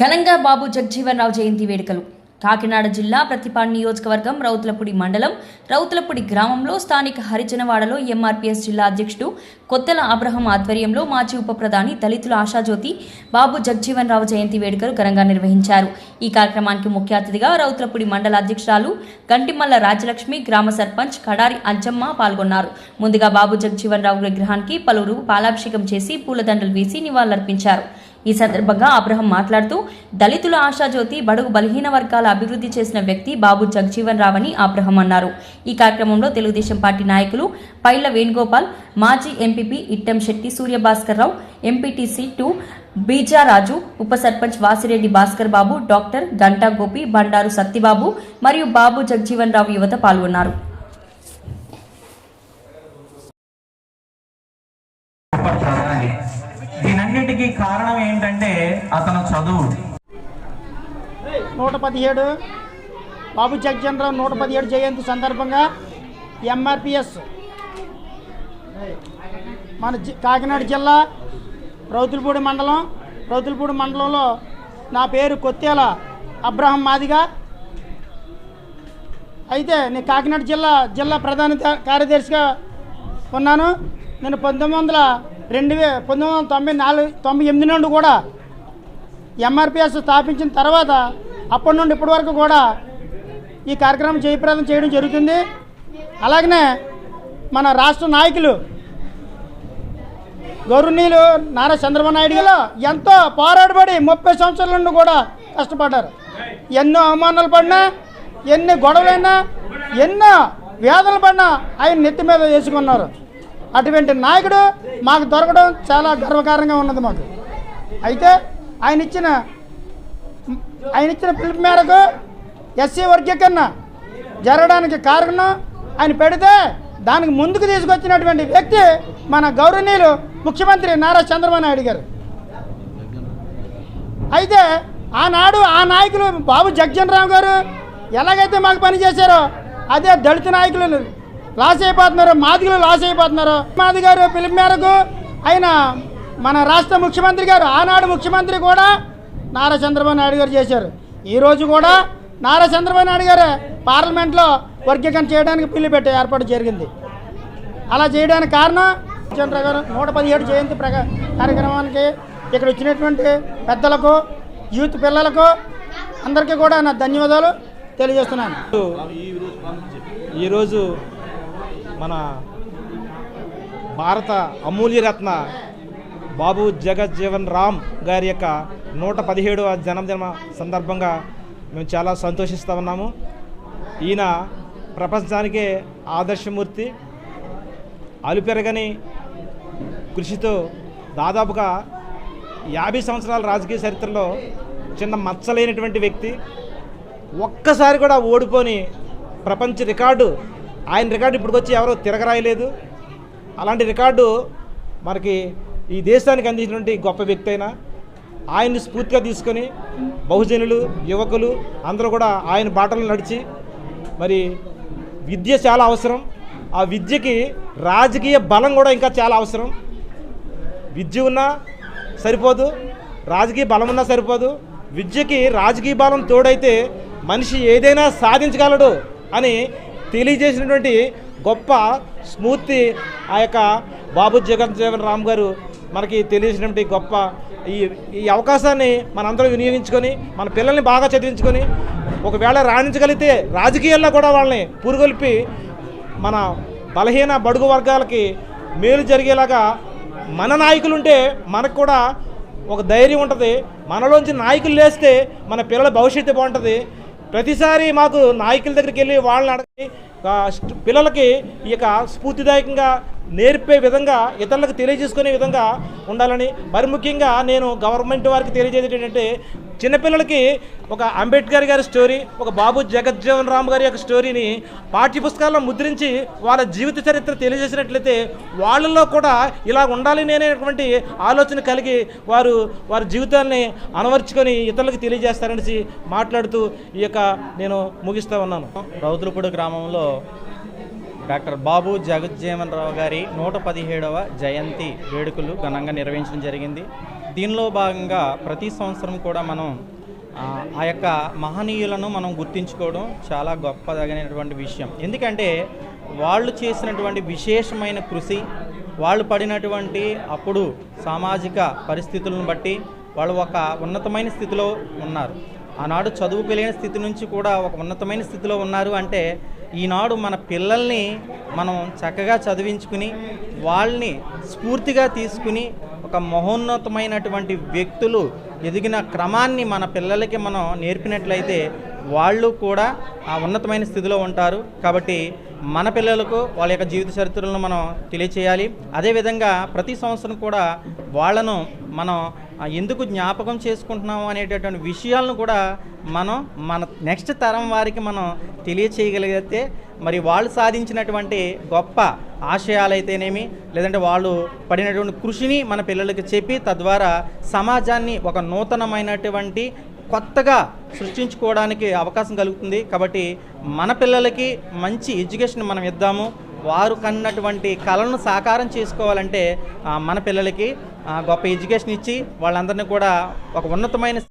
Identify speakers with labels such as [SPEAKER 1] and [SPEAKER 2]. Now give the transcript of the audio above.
[SPEAKER 1] ఘనంగా బాబు జగ్జీవన్ రావు జయంతి వేడుకలు. కాకినాడ జిల్లా ప్రతిపాడు నియోజకవర్గం రౌతులపూడి మండలం రౌతులపూడి గ్రామంలో స్థానిక హరిజనవాడలో ఎంఆర్పీఎస్ జిల్లా అధ్యక్షుడు కొత్తల అబ్రహం ఆధ్వర్యంలో మాజీ ఉప ప్రధాని దళితుల ఆశాజ్యోతి బాబు జగ్జీవన్ రావు జయంతి వేడుకలు ఘనంగా నిర్వహించారు. ఈ కార్యక్రమానికి ముఖ్య అతిథిగా రౌతులపూడి మండల అధ్యక్షురాలు గంటిమల్ల రాజలక్ష్మి గ్రామ సర్పంచ్ కడారి అంజమ్మ పాల్గొన్నారు. ముందుగా బాబు జగ్జీవన్ రావు విగ్రహానికి పలువురు పాలాభిషేకం చేసి పూలదండలు వేసి నివాళులర్పించారు. ఈ సందర్భంగా అబ్రహం మాట్లాడుతూ దళితుల ఆశాజ్యోతి బడుగు బలహీన వర్గాల అభివృద్ధి చేసిన వ్యక్తి బాబు జగజీవన్ రావని అబ్రహం అన్నారు. ఈ కార్యక్రమంలో తెలుగుదేశం పార్టీ నాయకులు పైళ్ళ వేణుగోపాల్ మాజీ MPP Ittam Shetty Suryabhaskar Rao MPTC two Bijaraju ఉప సర్పంచ్ వాసిరెడ్డి భాస్కర్ బాబు డాక్టర్ గంటా గోపి బండారు సత్తిబాబు మరియు బాబు జగజీవన్ రావు యువత పాల్గొన్నారు
[SPEAKER 2] గొప్ప ప్రధాని దీనన్నిటికీ అంటే అతను చదువు.
[SPEAKER 3] నూట పదిహేడు. బాబు జగజనరావు నూట పదిహేడు జయంతి సందర్భంగా ఎంఆర్పిఎస్ మన జి- కాకినాడ జిల్లా రౌతులపూడి మండలం రౌతులపూడి మండలంలో నా పేరు కొత్తేల అబ్రహం మాదిగా. అయితే నేను కాకినాడ జిల్లా జిల్లా ప్రధాన కార్యదర్శిగా ఉన్నాను. నేను పంతొమ్మిది వందల రెండు వే పంతొమ్మిది వందల తొంభై నాలుగు తొంభై ఎనిమిది నుండి కూడా ఎంఆర్పిఎస్ స్థాపించిన తర్వాత అప్పటి నుండి ఇప్పటి వరకు కూడా ఈ కార్యక్రమం జయప్రదం చేయడం జరుగుతుంది. అలాగనే మన రాష్ట్ర నాయకులు గౌరవనీయులు నారా చంద్రబాబు నాయుడు గారు ఎంతో పోరాడబడి ముప్పై సంవత్సరాల నుండి కూడా కష్టపడ్డారు. ఎన్నో అవమానాలు పడినా ఎన్ని గొడవలైనా ఎన్నో వేదనలు పడినా ఆయన నెత్తి మీద వేసుకున్నారు. అటువంటి నాయకుడు మాకు దొరకడం చాలా గర్వకారంగా ఉన్నది మాకు. అయితే ఆయన ఇచ్చిన ఆయన ఇచ్చిన పిలుపు మేరకు ఎస్సీ వర్గీకరణ జరగడానికి కారణం ఆయన పెడితే దానికి ముందుకు తీసుకొచ్చినటువంటి వ్యక్తి మన గౌరవనీయులు ముఖ్యమంత్రి నారా చంద్రబాబు నాయుడు గారు. అయితే ఆనాడు ఆ నాయకులు బాబు జగ్జనరావు రామ్ గారు ఎలాగైతే మాకు పనిచేశారో అదే దళిత నాయకులు లాస్ అయిపోతున్నారు మాదిగలు లాస్ అయిపోతున్నారు మాది గారు పిలుపు మేరకు ఆయన మన రాష్ట్ర ముఖ్యమంత్రి గారు ఆనాడు ముఖ్యమంత్రి కూడా నారా చంద్రబాబు నాయుడు గారు చేశారు. ఈరోజు కూడా నారా చంద్రబాబు నాయుడు గారు పార్లమెంట్లో వర్గీకరణ చేయడానికి పిల్లి పెట్టే ఏర్పాటు జరిగింది. అలా చేయడానికి కారణం చంద్ర గారు నూట పదిహేడు జయంతి ప్రక కార్యక్రమానికి ఇక్కడ వచ్చినటువంటి పెద్దలకు యూత్ పిల్లలకు అందరికీ కూడా నా ధన్యవాదాలు తెలియజేస్తున్నాను.
[SPEAKER 4] ఈరోజు మన భారత అమూల్యరత్న బాబు జగజ్జీవన్ రామ్ గారి యొక్క నూట పదిహేడవ జన్మదిన సందర్భంగా మేము చాలా సంతోషిస్తూ ఉన్నాము. ఈయన ప్రపంచానికే ఆదర్శమూర్తి అలుపెరగని కృషితో దాదాపుగా యాభై సంవత్సరాల రాజకీయ చరిత్రలో చిన్న మచ్చలేనటువంటి వ్యక్తి. ఒక్కసారి కూడా ఓడిపోని ప్రపంచ రికార్డు ఆయన రికార్డు ఇప్పటికొచ్చి ఎవరో తిరగరాయలేదు. అలాంటి రికార్డు మనకి ఈ దేశానికి అందించినటువంటి గొప్ప వ్యక్తి అయినా ఆయన్ని స్ఫూర్తిగా తీసుకొని బహుజనులు యువకులు అందరూ కూడా ఆయన బాటలు నడిచి మరి విద్య చాలా అవసరం. ఆ విద్యకి రాజకీయ బలం కూడా ఇంకా చాలా అవసరం. విద్య ఉన్నా సరిపోదు రాజకీయ బలం ఉన్నా సరిపోదు. విద్యకి రాజకీయ బలం తోడైతే మనిషి ఏదైనా సాధించగలడు అని తెలియజేసినటువంటి గొప్ప స్మూర్తి ఆ యొక్క బాబు జగజ్జీవన్ రామ్ గారు మనకి తెలియసినటువంటి గొప్ప ఈ ఈ అవకాశాన్ని మనందరం వినియోగించుకొని మన పిల్లల్ని బాగా చదివించుకొని ఒకవేళ రాణించగలిగితే రాజకీయాల్లో కూడా వాళ్ళని పురుగొల్పి మన బలహీన బడుగు వర్గాలకి మేలు జరిగేలాగా మన నాయకులు ఉంటే మనకు కూడా ఒక ధైర్యం ఉంటుంది. మనలోంచి నాయకులు లేస్తే మన పిల్లల భవిష్యత్తు బాగుంటుంది. ప్రతిసారి మాకు నాయకుల దగ్గరికి వెళ్ళి వాళ్ళని అడగని పిల్లలకి ఈ యొక్క స్ఫూర్తిదాయకంగా నేర్పే విధంగా ఇతరులకు తెలియజేసుకునే విధంగా ఉండాలని మరి ముఖ్యంగా నేను గవర్నమెంట్ వారికి తెలియజేసేది ఏంటంటే చిన్నపిల్లలకి ఒక అంబేద్కర్ గారి స్టోరీ ఒక బాబు జగజ్జీవన్ రామ్ గారి యొక్క స్టోరీని పాఠ్య పుస్తకాల్లో ముద్రించి వాళ్ళ జీవిత చరిత్ర తెలియజేసినట్లయితే వాళ్ళల్లో కూడా ఇలా ఉండాలి అనేటువంటి ఆలోచన కలిగి వారు వారి జీవితాన్ని అనవర్చుకొని ఇతరులకు తెలియజేస్తారనేసి మాట్లాడుతూ ఈ యొక్క నేను ముగిస్తూ ఉన్నాను.
[SPEAKER 5] రౌతులపూడి గ్రామంలో డాక్టర్ బాబు జగజ్జీవన్ రావు గారి నూట పదిహేడవ జయంతి వేడుకలు ఘనంగా నిర్వహించడం జరిగింది. దీనిలో భాగంగా ప్రతి సంవత్సరం కూడా మనం ఆ, యొక్క మహనీయులను మనం గుర్తించుకోవడం చాలా గొప్పదగినటువంటి విషయం. ఎందుకంటే వాళ్ళు చేసినటువంటి విశేషమైన కృషి వాళ్ళు పడినటువంటి అప్పుడు సామాజిక పరిస్థితులను బట్టి వాళ్ళు ఒక ఉన్నతమైన స్థితిలో ఉన్నారు. ఆనాడు చదువుకోలేని స్థితి నుంచి కూడా ఒక ఉన్నతమైన స్థితిలో ఉన్నారు అంటే ఈనాడు మన పిల్లల్ని మనం చక్కగా చదివించుకుని వాళ్ళని స్ఫూర్తిగా తీసుకుని ఒక మహోన్నతమైనటువంటి వ్యక్తులు ఎదిగిన క్రమాన్ని మన పిల్లలకి మనం నేర్పినట్లయితే వాళ్ళు కూడా ఆ ఉన్నతమైన స్థితిలో ఉంటారు. కాబట్టి మన పిల్లలకు వాళ్ళ యొక్క జీవిత చరిత్రలను మనం తెలియచేయాలి. అదేవిధంగా ప్రతి సంవత్సరం కూడా వాళ్ళను మనం ఎందుకు జ్ఞాపకం చేసుకుంటున్నాము అనేటటువంటి విషయాలను కూడా మనం మన నెక్స్ట్ తరం వారికి మనం తెలియచేయగలిగితే మరి వాళ్ళు సాధించినటువంటి గొప్ప ఆశయాలైతేనేమి లేదంటే వాళ్ళు పడినటువంటి కృషిని మన పిల్లలకి చెప్పి తద్వారా సమాజాన్ని ఒక నూతనమైనటువంటి కొత్తగా సృష్టించుకోవడానికి అవకాశం కలుగుతుంది. కాబట్టి మన పిల్లలకి మంచి ఎడ్యుకేషన్ మనం ఇద్దాము. వారు కన్నటువంటి కళలను సాకారం చేసుకోవాలంటే మన పిల్లలకి గొప్ప ఎడ్యుకేషన్ ఇచ్చి వాళ్ళందరినీ కూడా ఒక ఉన్నతమైన